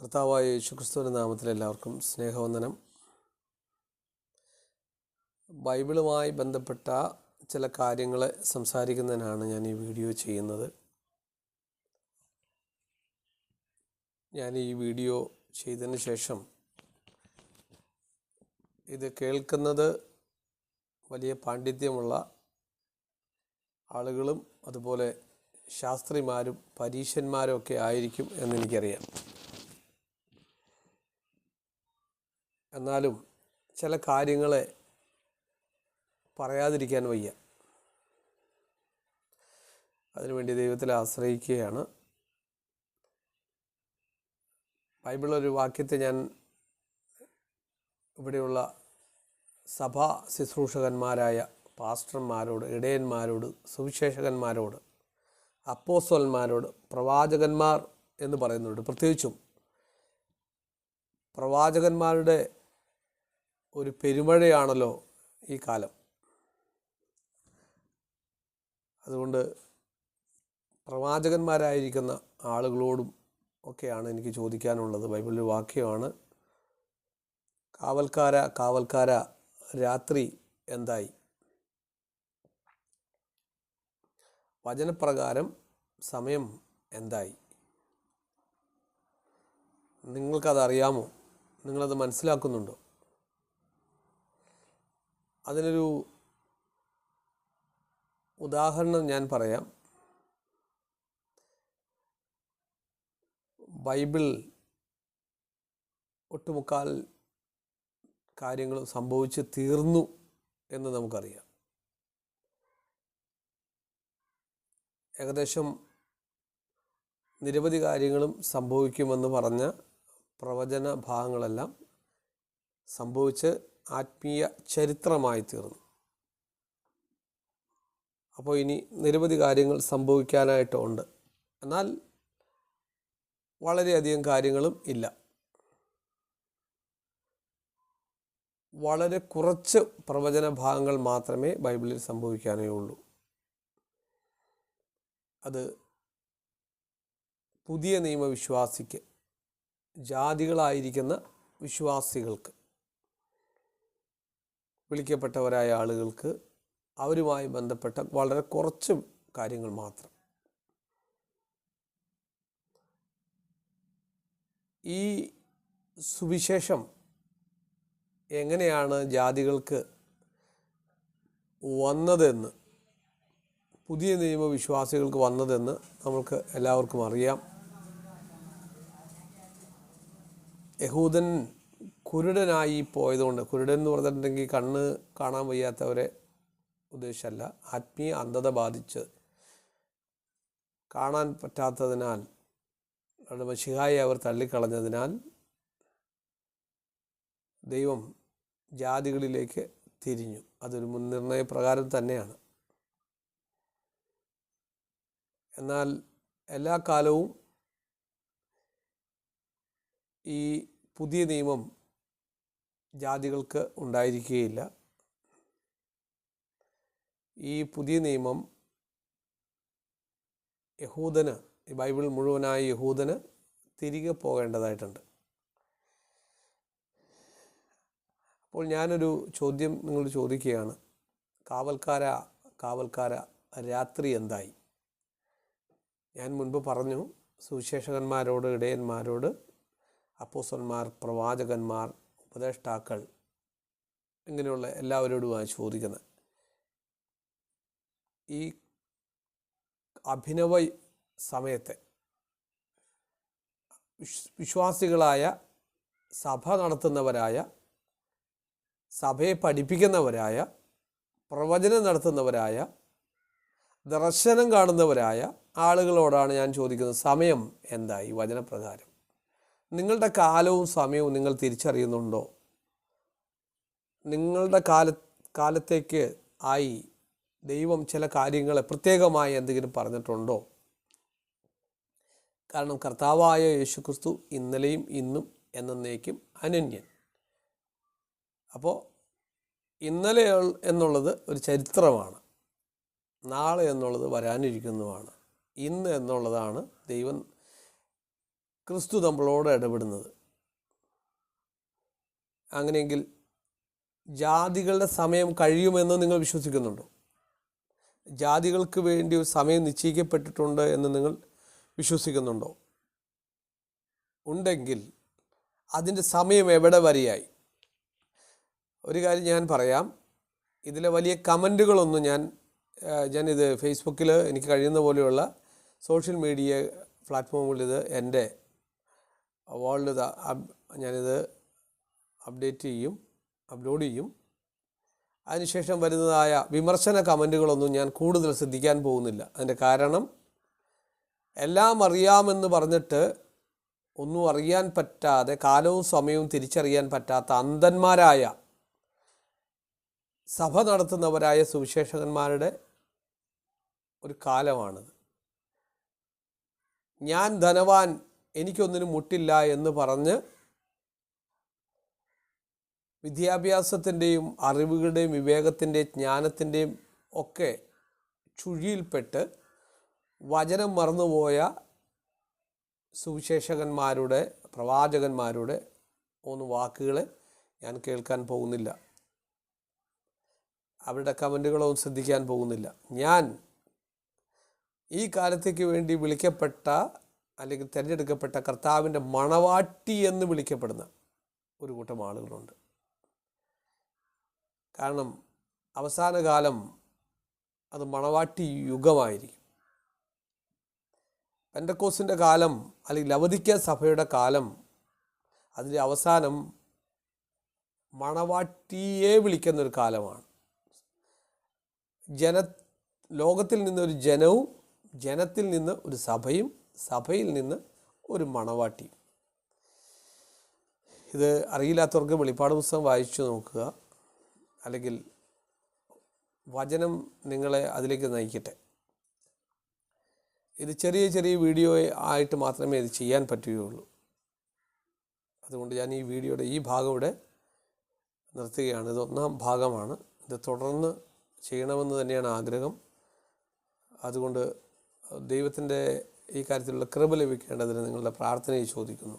കർത്താവായ യേശുക്രിസ്തുവിന്റെ നാമത്തിൽ എല്ലാവർക്കും സ്നേഹവന്ദനം. ബൈബിളുമായി ബന്ധപ്പെട്ട ചില കാര്യങ്ങൾ സംസാരിക്കുന്നതിനാണ് ഞാൻ ഈ വീഡിയോ ചെയ്യുന്നത്. ഞാൻ ഈ വീഡിയോ ചെയ്തതിന് ശേഷം ഇത് കേൾക്കുന്നത് വലിയ പാണ്ഡിത്യമുള്ള ആളുകളും അതുപോലെ ശാസ്ത്രിമാരും പരീക്ഷന്മാരും ഒക്കെ ആയിരിക്കും എന്നെനിക്കറിയാം. എന്നാലും ചില കാര്യങ്ങളെ പറയാതിരിക്കാൻ വയ്യ. അതിനുവേണ്ടി ദൈവത്തിൽ ആശ്രയിക്കുകയാണ്. ബൈബിൾ ഒരു വാക്യത്തെ ഞാൻ ഇവിടെയുള്ള സഭാ ശുശ്രൂഷകന്മാരായ പാസ്റ്റർമാരോട് ഇടയന്മാരോട് സുവിശേഷകന്മാരോട് അപ്പോസ്വലന്മാരോട് പ്രവാചകന്മാർ എന്ന് പറയുന്നുണ്ട്. പ്രത്യേകിച്ചും പ്രവാചകന്മാരുടെ ഒരു പെരുമഴയാണല്ലോ ഈ കാലം. അതുകൊണ്ട് പ്രവാചകന്മാരായിരിക്കുന്ന ആളുകളോടും ഒക്കെയാണ് എനിക്ക് ചോദിക്കാനുള്ളത്. ബൈബിളിലെ വാക്യമാണ് കാവൽക്കാര കാവൽക്കാര രാത്രി എന്തായി? വചനപ്രകാരം സമയം എന്തായി? നിങ്ങൾക്കതറിയാമോ? നിങ്ങളത് മനസ്സിലാക്കുന്നുണ്ടോ? അതിനൊരു ഉദാഹരണം ഞാൻ പറയാം. ബൈബിൾ ഒട്ടുമുക്കാൽ കാര്യങ്ങൾ സംഭവിച്ച് തീർന്നു എന്ന് നമുക്കറിയാം. ഏകദേശം നിരവധി കാര്യങ്ങളും സംഭവിക്കുമെന്ന് പറഞ്ഞ പ്രവചന ഭാഗങ്ങളെല്ലാം സംഭവിച്ച് ആത്മീയ ചരിത്രമായി തീർന്നു. അപ്പോൾ ഇനി നിരവധി കാര്യങ്ങൾ സംഭവിക്കാനായിട്ടുണ്ട് എന്നാൽ വളരെയധികം കാര്യങ്ങളും ഇല്ല. വളരെ കുറച്ച് പ്രവചന ഭാഗങ്ങൾ മാത്രമേ ബൈബിളിൽ സംഭവിക്കാനേ ഉള്ളൂ. അത് പുതിയ നിയമവിശ്വാസിക്ക് ജാതികളായിരിക്കുന്ന വിശ്വാസികൾക്ക് വിളിക്കപ്പെട്ടവരായ ആളുകൾക്ക് അവരുമായി ബന്ധപ്പെട്ട വളരെ കുറച്ച് കാര്യങ്ങൾ മാത്രം. ഈ സുവിശേഷം എങ്ങനെയാണ് ജാതികൾക്ക് വന്നതെന്ന് പുതിയ നിയമവിശ്വാസികൾക്ക് വന്നതെന്ന് നമുക്ക് എല്ലാവർക്കും അറിയാം. യഹൂദൻ കുരുടനായി പോയതുകൊണ്ട് കുരുടൻ എന്ന് പറഞ്ഞിട്ടുണ്ടെങ്കിൽ കണ്ണ് കാണാൻ വയ്യാത്തവരെ ഉദ്ദേശമല്ല. ആത്മീയ അന്ധത ബാധിച്ച് കാണാൻ പറ്റാത്തതിനാൽ മഷിഹായി അവർ തള്ളിക്കളഞ്ഞതിനാൽ ദൈവം ജാതികളിലേക്ക് തിരിഞ്ഞു. അതൊരു മുൻനിർണയ പ്രകാരം തന്നെയാണ്. എന്നാൽ എല്ലാ കാലവും ഈ പുതിയ നിയമം ജാതികൾക്ക് ഉണ്ടായിരിക്കുകയില്ല ഈ പുതിയ നിയമം യഹൂദന് ഈ ബൈബിൾ മുഴുവനായി യഹൂദന് തിരികെ പോകേണ്ടതായിട്ടുണ്ട്. അപ്പോൾ ഞാനൊരു ചോദ്യം നിങ്ങൾ ചോദിക്കുകയാണ്. കാവൽക്കാര കാവൽക്കാര രാത്രി എന്തായി? ഞാൻ മുൻപ് പറഞ്ഞു സുവിശേഷകന്മാരോട് ഇടയന്മാരോട് അപ്പോസന്മാർ പ്രവാചകന്മാർ ഉപദേഷ്ടാക്കൾ ഇങ്ങനെയുള്ള എല്ലാവരോടുമാണ് ചോദിക്കുന്നത്. ഈ അഭിനവ സമയത്തെ വിശ്വാസികളായ സഭ നടത്തുന്നവരായ സഭയെ പഠിപ്പിക്കുന്നവരായ പ്രവചനം നടത്തുന്നവരായ ദർശനം കാണുന്നവരായ ആളുകളോടാണ് ഞാൻ ചോദിക്കുന്നത് സമയം എന്തായി വചനപ്രകാരം? നിങ്ങളുടെ കാലവും സമയവും നിങ്ങൾ തിരിച്ചറിയുന്നുണ്ടോ? നിങ്ങളുടെ കാല കാലത്തേക്ക് ആയി ദൈവം ചില കാര്യങ്ങളെ പ്രത്യേകമായി എന്തെങ്കിലും പറഞ്ഞിട്ടുണ്ടോ? കാരണം കർത്താവായ യേശുക്രിസ്തു ഇന്നലെയും ഇന്നും എന്നേക്കും അനന്യൻ. അപ്പോൾ ഇന്നലെ എന്നുള്ളത് ഒരു ചരിത്രമാണ്. നാളെ എന്നുള്ളത് വരാനിരിക്കുന്നതുമാണ് ഇന്ന് എന്നുള്ളതാണ് ദൈവം ക്രിസ്തു നമ്മളോട് ഇടപെടുന്നത്. അങ്ങനെയെങ്കിൽ ജാതികളുടെ സമയം കഴിയുമെന്ന് നിങ്ങൾ വിശ്വസിക്കുന്നുണ്ടോ? ജാതികൾക്ക് വേണ്ടി ഒരു സമയം നിശ്ചയിക്കപ്പെട്ടിട്ടുണ്ട് എന്ന് നിങ്ങൾ വിശ്വസിക്കുന്നുണ്ടോ? ഉണ്ടെങ്കിൽ അതിന്റെ സമയം എവിടെ വരെയായി? ഒരു കാര്യം ഞാൻ പറയാം. ഇതിലെ വലിയ കമന്റുകളൊന്നും ഞാൻ ഞാനിത് ഫേസ്ബുക്കിൽ എനിക്ക് കഴിയുന്ന പോലെയുള്ള സോഷ്യൽ മീഡിയ പ്ലാറ്റ്ഫോമുകളിൽ ഇത് എന്റെ വേൾഡ് ഞാനിത് അപ്ഡേറ്റ് ചെയ്യും അപ്ലോഡ് ചെയ്യും. അതിനുശേഷം വരുന്നതായ വിമർശന കമന്റുകളൊന്നും ഞാൻ കൂടുതൽ ശ്രദ്ധിക്കാൻ പോകുന്നില്ല. അതിന്റെ കാരണം എല്ലാം അറിയാമെന്ന് പറഞ്ഞിട്ട് ഒന്നും അറിയാൻ പറ്റാതെ കാലവും സമയവും തിരിച്ചറിയാൻ പറ്റാത്ത അന്ധന്മാരായ സഭ നടത്തുന്നവരായ സുവിശേഷകന്മാരുടെ ഒരു കാലമാണിത്. ഞാൻ ധനവാൻ എനിക്കൊന്നിനും മുട്ടില്ല എന്ന് പറഞ്ഞ് വിദ്യാഭ്യാസത്തിന്റെയും അറിവുകളുടെയും വിവേകത്തിന്റെയും ജ്ഞാനത്തിന്റെയും ഒക്കെ ചുഴിയിൽപ്പെട്ട് വചനം മറന്നുപോയ സുവിശേഷകന്മാരുടെ പ്രവാചകന്മാരുടെ മൂന്ന് വാക്കുകൾ ഞാൻ കേൾക്കാൻ പോകുന്നില്ല. അവരുടെ കമന്റുകളൊന്നും ശ്രദ്ധിക്കാൻ പോകുന്നില്ല. ഞാൻ ഈ കാലത്തേക്ക് വേണ്ടി വിളിക്കപ്പെട്ട അല്ലെങ്കിൽ തിരഞ്ഞെടുക്കപ്പെട്ട കർത്താവിന്റെ മണവാട്ടി എന്ന് വിളിക്കപ്പെടുന്ന ഒരു കൂട്ടം ആളുകളുണ്ട്. കാരണം അവസാന കാലം അത് മണവാട്ടി യുഗമായിരിക്കും. പെൻഡക്കോസിന്റെ കാലം അല്ലെങ്കിൽ അവധിക്ക സഭയുടെ കാലം അതിന്റെ അവസാനം മണവാട്ടിയെ വിളിക്കുന്നൊരു കാലമാണ്. ജന ലോകത്തിൽ നിന്നൊരു ജനവും ജനത്തിൽ നിന്ന് ഒരു സഭയും സഭയിൽ നിന്ന് ഒരു മണവാട്ടി. ഇത് അറിയില്ലാത്തവർക്ക് വെളിപ്പാട് പുസ്തകം വായിച്ചു നോക്കുക. അല്ലെങ്കിൽ വചനം നിങ്ങളെ അതിലേക്ക് നയിക്കട്ടെ. ഇത് ചെറിയ ചെറിയ വീഡിയോ ആയിട്ട് മാത്രമേ ഇത് ചെയ്യാൻ പറ്റുകയുള്ളൂ. അതുകൊണ്ട് ഞാൻ ഈ വീഡിയോയുടെ ഈ ഭാഗം ഇവിടെ നിർത്തുകയാണ്. ഇത് ഒന്നാം ഭാഗമാണ്. ഇത് തുടർന്ന് ചെയ്യണമെന്ന് തന്നെയാണ് ആഗ്രഹം. അതുകൊണ്ട് ദൈവത്തിന്റെ ഈ കാര്യത്തിലുള്ള കൃപ ലഭിക്കേണ്ടതിന് നിങ്ങളുടെ പ്രാർത്ഥനയെ ചോദിക്കുന്നു.